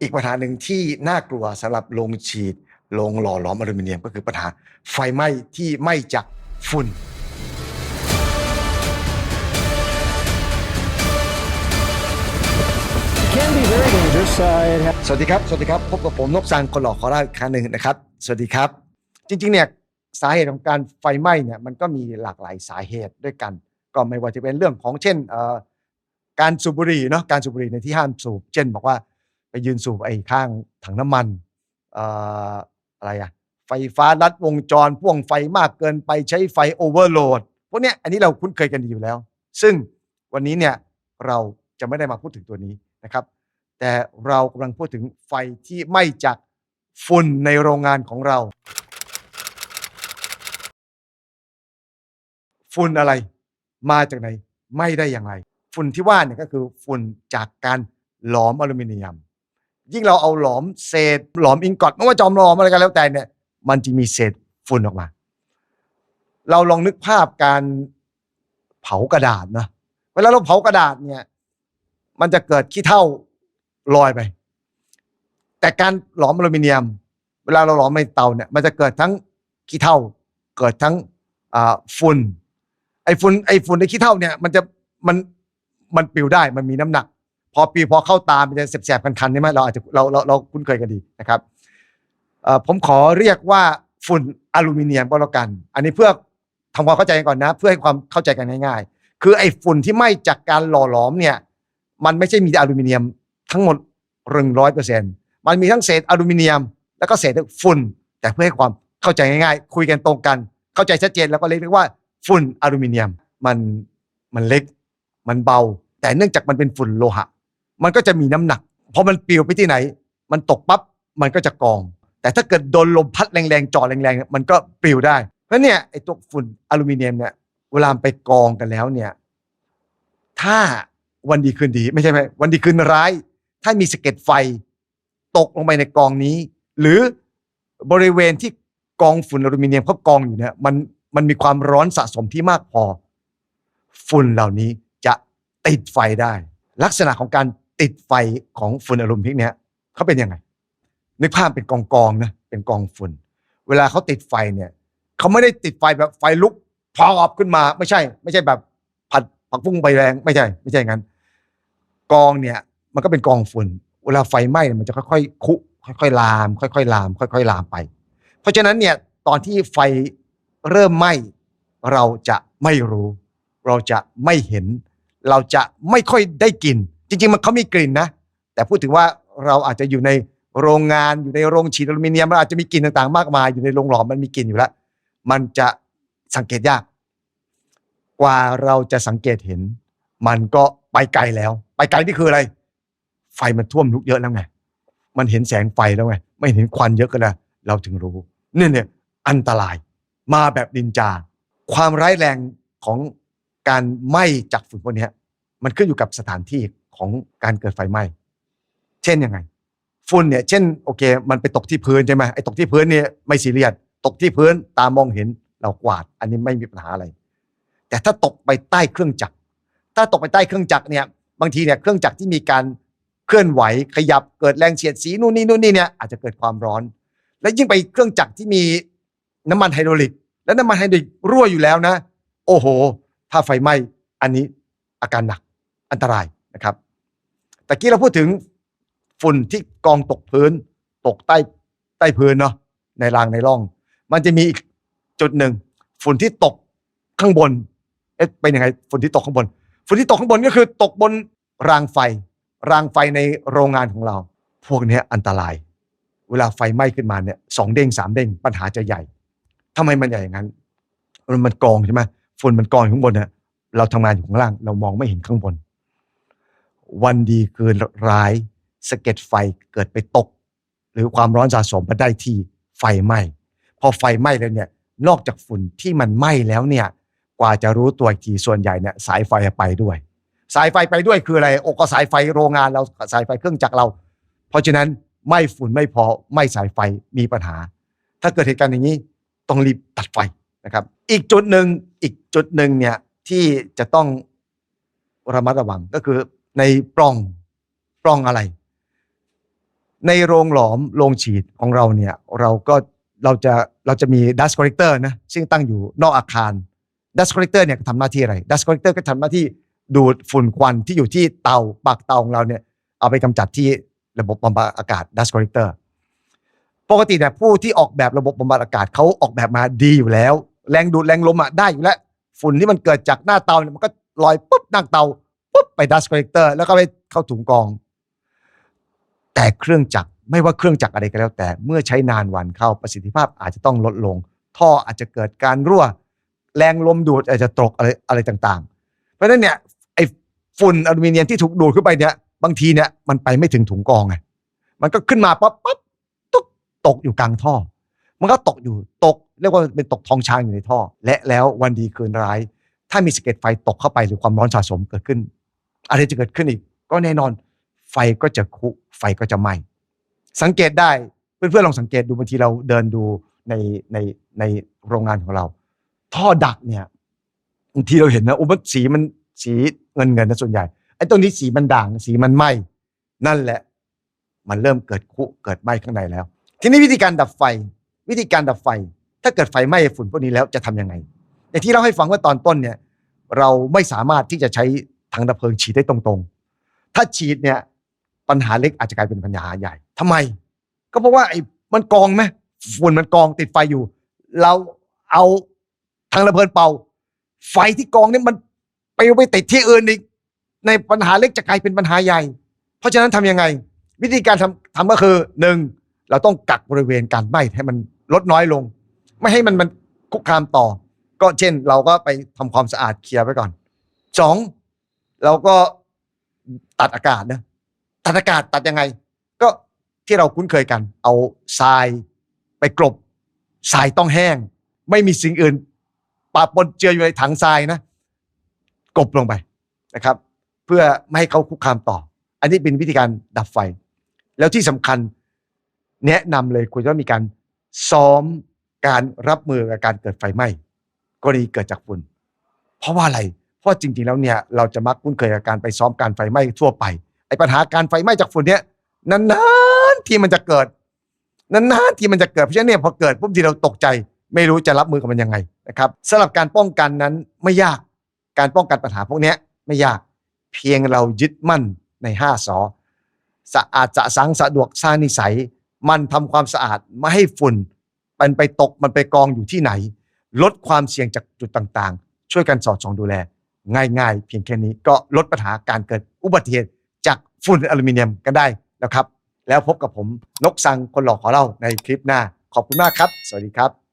อีกปัญหาหนึ่งที่น่ากลัวสำหรับโรงฉีดโรงหล่อหลอมอลูมิเนียมก็คือปัญหาไฟไหม้ที่ไหม้จากฝุ่น can be very dangerous. Uh, it has สวัสดีครับ สวัสดีครับ พบกับผมนกซังคนหล่อขอเล่าอีกครั้งหนึ่งนะครับ สวัสดีครับ จริงๆเนี่ยสาเหตุของการไฟไหม้เนี่ยมันก็มีหลากหลายสาเหตุด้วยกัน ก็ไม่ว่าจะเป็นเรื่องของเช่นเอ่อการสูบบุหรี่เนาะการสูบบุหรี่ในที่ห้ามสูบ เช่นบอกว่า ไปยืนสูบไอ้ข้างถังน้ำมันออะไรอะไฟฟ้าลัดวงจรพ่วงไฟมากเกินไปใช้ไฟโอเวอร์โหลดพวกเนี้ยอันนี้เราคุ้นเคยกันดีอยู่แล้ว ซึ่งวันนี้เนี่ยเราจะไม่ได้มาพูดถึงตัวนี้นะครับ แต่เรากำลังพูดถึงไฟที่ไหม้จากฝุ่นในโรงงานของเรา ฝุ่นอะไรมาจากไหน ไม่ได้อย่างไร ฝุ่นที่ว่าเนี่ยก็คือฝุ่นจากการหลอมอลูมิเนียม ยิ่งเราเอาหลอมเศษหลอมอิงกอตไม่ว่าจอมหลอมอะไรกันแล้วแต่เนี่ย มันจะมีเศษฝุ่นออกมา เราลองนึกภาพการเผากระดาษนะเวลาเราเผากระดาษเนี่ย มันจะเกิดขี้เถ้าลอยไป แต่การหลอมอลูมิเนียม เวลาเราหลอมในเตาเนี่ย มันจะเกิดทั้งขี้เถ้าเกิดทั้งฝุ่นไอฝุ่นไอฝุ่นในขี้เถ้าเนี่ย มันจะมันมันปิวได้มันมีน้ำหนัก พอปลิวพอเข้าตามันจะแสบๆคันๆใช่ไหมเราอาจจะเราเราเราคุ้นเคยกันดีนะครับผมขอเรียกว่าฝุ่นอลูมิเนียมก็แล้วกัน อันนี้เพื่อทำความเข้าใจกันก่อนนะ เพื่อให้ความเข้าใจกันง่ายๆ คือไอ้ฝุ่นที่ไหม้จากการหล่อหลอมเนี่ยมันไม่ใช่มีแต่อลูมิเนียมทั้งหมดหนึ่งร้อยเปอร์เซ็นต์มันมีทั้งเศษอลูมิเนียม แล้วก็เศษฝุ่น แต่เพื่อให้ความเข้าใจง่ายๆ คุยกันตรงกัน เข้าใจชัดเจนแล้วก็เรียกว่าฝุ่นอลูมิเนียม มันมันเล็ก มันเบา แต่เนื่องจากมันเป็นฝุ่นโลหะ มันก็จะมีน้ำหนักพอมันปลิวไปที่ไหน มันตกปั๊บมันก็จะกอง แต่ถ้าเกิดโดนลมพัดแรงๆจ่อแรงๆเนี่ยมันก็ปลิวได้เพราะเนี่ยไอ้ตัวฝุ่นอลูมิเนียมเนี่ยเวลาไปกองกันแล้วเนี่ย ถ้าวันดีคืนดีไม่ใช่ไหมวันดีคืนร้าย ถ้ามีสะเก็ดไฟ ตกลงไปในกองนี้ หรือบริเวณที่กองฝุ่นอลูมิเนียมเขากองอยู่เนี่ยมันมันมีความร้อนสะสมที่มากพอ ฝุ่นเหล่านี้จะติดไฟได้ ลักษณะของการ ติดไฟของฝุ่นอลูมิเนียมเนี่ยเขาเป็นยังไง นึกภาพเป็นกองกองนะเป็นกองฝุ่น เวลาเขาติดไฟเนี่ยเขาไม่ได้ติดไฟแบบไฟลุกพอบขึ้นมา ไม่ใช่ ไม่ใช่แบบผัดผักฟุ้งใบแรงไม่ใช่ ไม่ใช่งั้น กองเนี่ย มันก็เป็นกองฝุ่น เวลาไฟไหม้มันจะค่อยๆคุค่อยๆลาม ค่อยๆลาม ค่อยๆลามไป เพราะฉะนั้นเนี่ยตอนที่ไฟเริ่มไหม้เราจะไม่รู้ เราจะไม่เห็น เราจะไม่ค่อยได้กิน จริงๆ มันเขามีกลิ่นนะ แต่พูดถึงว่าเราอาจจะอยู่ในโรงงานอยู่ในโรงฉีดอลูมิเนียมมันอาจจะมีกลิ่นต่างๆ มากมาย อยู่ในโรงหลอมมันมีกลิ่นอยู่แล้ว มันจะสังเกตยาก กว่าเราจะสังเกตเห็น มันก็ไปไกลแล้ว ไปไกลนี่คืออะไร ไฟมันท่วมลุกเยอะแล้วไงมันเห็นแสงไฟแล้วไงไม่เห็นควันเยอะก็แล้วเราถึงรู้เนี่ยเนี่ยอันตรายมาแบบดินจา ความร้ายแรงของการไหม้จากฝุ่นพวกนี้มันขึ้นอยู่กับสถานที่ ของการเกิดไฟไหม้เช่นยังไง ฝุ่นเนี่ย เช่นโอเค มันไปตกที่พื้นใช่ไหมไอ้ตกที่พื้นเนี่ยไม่ซีเรียสตกที่พื้นตามองเห็นเรากวาด อันนี้ไม่มีปัญหาอะไร แต่ถ้าตกไปใต้เครื่องจักร ถ้าตกไปใต้เครื่องจักรเนี่ยบางทีเนี่ยเครื่องจักรที่มีการเคลื่อนไหวขยับเกิดแรงเสียดสีนู่นนี่นู่นนี่เนี่ยอาจจะเกิดความร้อน และยิ่งไปเครื่องจักรที่มีน้ำมันไฮดรอลิก และน้ำมันไฮดรอลิกรั่วอยู่แล้วนะ โอ้โห ถ้าไฟไหม้อันนี้อาการหนักอันตรายนะครับ แต่กี้เราพูดถึงฝุ่นที่กองตกพื้น ตกใต้ใต้พื้นเนาะในรางในร่อง มันจะมีอีกจุดหนึ่งฝุ่นที่ตกข้างบนเอ๊ะเป็นยังไงฝุ่นที่ตกข้างบน ฝุ่นที่ตกข้างบนก็คือตกบนรางไฟ รางไฟในโรงงานของเรา พวกนี้อันตราย เวลาไฟไหม้ขึ้นมาเนี่ยสองเด้งสามเด้งปัญหาจะใหญ่ทำไมมันใหญ่อย่างนั้นมันมันกองใช่ไหมฝุ่นมันกองอยู่ข้างบนเนี่ยเราทำงานอยู่ข้างล่าง เรามองไม่เห็นข้างบน วันดีคืนร้ายสะเก็ดไฟเกิดไปตก หรือความร้อนสะสมมาได้ที่ไฟไหม้พอไฟไหม้แล้วเนี่ยนอกจากฝุ่นที่มันไหม้แล้วเนี่ยกว่าจะรู้ตัวอีกทีส่วนใหญ่เนี่ยสายไฟไปด้วย สายไฟไปด้วยคืออะไรโอ้ก็สายไฟโรงงานเราสายไฟเครื่องจักรเรา เพราะฉะนั้นไม้ฝุ่นไม่พอไม้สายไฟมีปัญหา ถ้าเกิดเหตุการณ์อย่างนี้ต้องรีบตัดไฟนะครับ อีกจุดหนึ่งอีกจุดหนึ่งเนี่ยที่จะต้องระมัดระวังก็คือ ในปล่องปล่องอะไร ในโรงหลอมโรงฉีดของเราเนี่ย เราก็เราจะเราจะมี dust collector นะซึ่งตั้งอยู่นอกอาคาร dust collector เนี่ยทำหน้าที่อะไร dust collector ก็ทำหน้าที่ดูดฝุ่นควันที่อยู่ที่เตาปากเตาของเราเนี่ย เอาไปกำจัดที่ระบบบำบัดอากาศ dust collector ปกติเนี่ยผู้ที่ออกแบบระบบบำบัดอากาศเขาออกแบบมาดีอยู่แล้ว แรงดูดแรงลมอะได้อยู่แล้วฝุ่นที่มันเกิดจากหน้าเตาเนี่ยมันก็ลอยปุ๊บหน้าเตา ปุ๊บไป dust collector แล้วก็ไปเข้าถุงกอง แต่เครื่องจักรไม่ว่าเครื่องจักรอะไรก็แล้ว แต่เมื่อใช้นานวันเข้าประสิทธิภาพอาจจะต้องลดลง ท่ออาจจะเกิดการรั่ว แรงลมดูดอาจจะตกอะไรอะไรต่างๆ เพราะฉะนั้นเนี่ยไอ้ฝุ่นอลูมิเนียมที่ถูกดูดขึ้นไปเนี่ยบางทีเนี่ยมันไปไม่ถึงถุงกองไงมันก็ขึ้นมาปั๊บปั๊บตุ๊กตกอยู่กลางท่อ มันก็ตกอยู่ตกเรียกว่าเป็นตกทองช้างอยู่ในท่อ และแล้ววันดีคืนร้าย ถ้ามีสะเก็ดไฟตกเข้าไปหรือความร้อนสะสมเกิดขึ้น อะไรจะเกิดขึ้นอีก ก็แน่นอน ไฟก็จะคุไฟก็จะไหม้สังเกตได้เพื่อนๆลองสังเกตดูบางทีเราเดินดูในในในโรงงานของเรา ท่อดักเนี่ยบางทีเราเห็นนะอุยมันสีมันสีเงินเงินนะส่วนใหญ่ไอ้ตรงนี้สีมันด่างสีมันไหม้นั่นแหละ มันเริ่มเกิดคุเกิดไหม้ข้างในแล้ว ทีนี้วิธีการดับไฟ วิธีการดับไฟ ถ้าเกิดไฟไหม้ฝุ่นพวกนี้แล้วจะทำยังไงอย่างที่เราให้ฟังว่าตอนต้นเนี่ยเราไม่สามารถที่จะใช้ ถังดับเพลิงฉีดได้ตรงๆ ถ้าฉีดเนี่ยปัญหาเล็กอาจจะกลายเป็นปัญหาใหญ่ทำไม ก็เพราะว่าไอ้มันกองไหมฝุ่นมันกองติดไฟอยู่ เราเอาถังดับเพลิงเป่า ไฟที่กองเนี่ยมันไปไปติดที่อื่นอีกในปัญหาเล็กจะกลายเป็นปัญหาใหญ่ เพราะฉะนั้นทำยังไง วิธีการทำทำก็คือหนึ่งเราต้องกักบริเวณการไหม้ให้มันลดน้อยลง ไม่ให้มันมันคุกคามต่อ ก็เช่นเราก็ไปทำความสะอาดเคลียร์ไว้ก่อนสอง เราก็ตัดอากาศนะตัดอากาศตัดยังไง ก็ที่เราคุ้นเคยกัน เอาทรายไปกลบทรายต้องแห้ง ไม่มีสิ่งอื่นปะปนเจืออยู่ในถังทรายนะกลบลงไปนะครับ เพื่อไม่ให้เขาคุกคามต่อ อันนี้เป็นวิธีการดับไฟ แล้วที่สำคัญแนะนำเลยควรจะมีการซ้อมการรับมือกับการเกิดไฟไหม้กรณีเกิดจากฝุ่นเพราะว่าอะไร เพราะจริงๆแล้วเนี่ยเราจะมักคุ้นเคยกับการไปซ้อมการไฟไหม้ทั่วไปไอ้ปัญหาการไฟไหม้จากฝุ่นเนี่ยนานๆที่มันจะเกิดนานๆที่มันจะเกิดเพราะฉะนั้นเนี่ยพอเกิดปุ๊บทีเราตกใจ ไม่รู้จะรับมือกับมันยังไงนะครับสำหรับการป้องกันนั้นไม่ยากการป้องกันปัญหาพวกนี้ไม่ยากเพียงเรายึดมั่นในห้าสอสะอาดสะสังสะดวกสร้างนิสัย มันทำความสะอาดไม่ให้ฝุ่น มันไปตกมันไปกองอยู่ที่ไหน ลดความเสี่ยงจากจุดต่างๆ ช่วยกันสอดส่องดูแล ง่ายๆ เพียงแค่นี้ก็ลดปัญหาการเกิดอุบัติเหตุจากฝุ่นอลูมิเนียมกันได้แล้วครับ แล้วพบกับผมนกสังคนหล่อขอเล่าในคลิปหน้า ขอบคุณมากครับ สวัสดีครับ